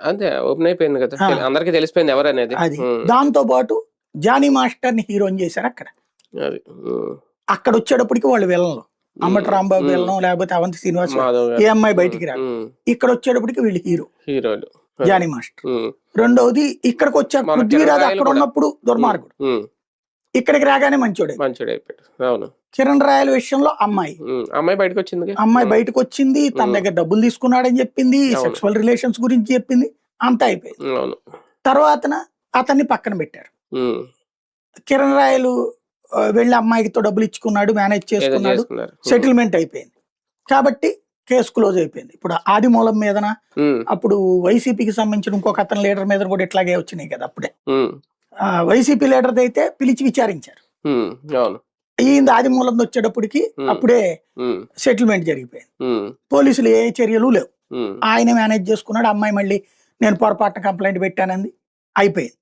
అంతే ఓపెన్ అయిపోయింది కదా. అందరికీ తెలిసిపోయింది ఎవరు అనేది అది. ఉమ్, దాంతో పాటు జానీ మాస్టర్ని హీరోని చేశారు అక్కడ. అక్కడ వచ్చేటప్పటికి వాళ్ళు వెళ్ళను అమ్మటి రాంబాబు వెళ్ళను లేకపోతే అవంతి శ్రీనివాస్. ఏ అమ్మాయి బయటికి రాదు. ఉమ్, ఇక్కడ వచ్చేటప్పటికి వీళ్ళు హీరో. హీరోలు. Johnny master. రెండవది ఇక్కడికి వచ్చాక మన పృథ్వీరాజ్ అక్కడ ఉన్నప్పుడు దుర్మార్గుడు. ఇక్కడికి రాగానే మంచోడే మంచోడు అయిపోయాడు అవును. కిరణ్ రాయల విషయంలో అమ్మాయి. అమ్మాయి బయటకు వచ్చింది అమ్మాయి బయటకు వచ్చింది తన. దగ్గర డబ్బులు తీసుకున్నాడని చెప్పింది. సెక్సువల్ రిలేషన్స్ గురించి చెప్పింది అంతా అయిపోయింది. తర్వాతన అతన్ని పక్కన పెట్టారు. కిరణ్ రాయలు వెళ్ళి అమ్మాయితో డబ్బులు ఇచ్చుకున్నాడు మేనేజ్ చేసుకున్నాడు సెటిల్మెంట్ అయిపోయింది. కాబట్టి కేసు క్లోజ్ అయిపోయింది. ఇప్పుడు ఆది మూలం మీదన అప్పుడు వైసీపీకి సంబంధించిన ఇంకొక అతని లీడర్ మీద కూడా ఇట్లాగే వచ్చినాయి కదా అప్పుడే. వైసీపీ లీడర్ అయితే పిలిచి విచారించారు. ఈ ఆది మూలం వచ్చేటప్పటికి. అప్పుడే సెటిల్మెంట్ జరిగిపోయింది. పోలీసులు ఏ చర్యలు లేవు. ఆయన మేనేజ్ చేసుకున్నాడు. అమ్మాయి మళ్ళీ నేను పొరపాటున కంప్లైంట్ పెట్టానంది. అయిపోయింది.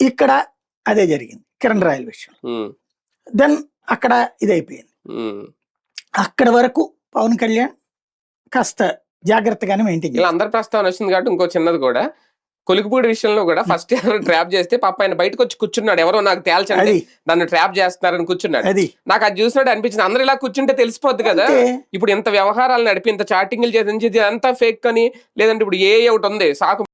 ఇక్కడ అదే జరిగింది. కిరణ్ రాయల్ విషయం. దెన్ అక్కడ ఇది అయిపోయింది. అక్కడ వరకు పవన్ కళ్యాణ్ కాస్త జాగ్రత్తగానే మెయింటైన్ అందరి ప్రస్తావన వచ్చింది కాబట్టి ఇంకో చిన్నది కూడా. కొలికిపూడి విషయంలో కూడా ఫస్ట్ ఎవరు ట్రాప్ చేస్తే పాప ఆయన బయటకు వచ్చి కూర్చున్నాడు. ఎవరో నాకు తేల్చండి. నన్ను ట్రాప్ చేస్తున్నారని కూర్చున్నాడు. నాకు అది చూసినట్టు అనిపించింది. అందరు ఇలా కూర్చుంటే తెలిసిపోద్ది కదా. ఇప్పుడు ఇంత వ్యవహారాలు నడిపి ఇంత చాటింగ్లు చేసి ఇది అంతా ఫేక్ అని లేదంటే ఇప్పుడు ఏ ఒకటి ఉంది. సాకు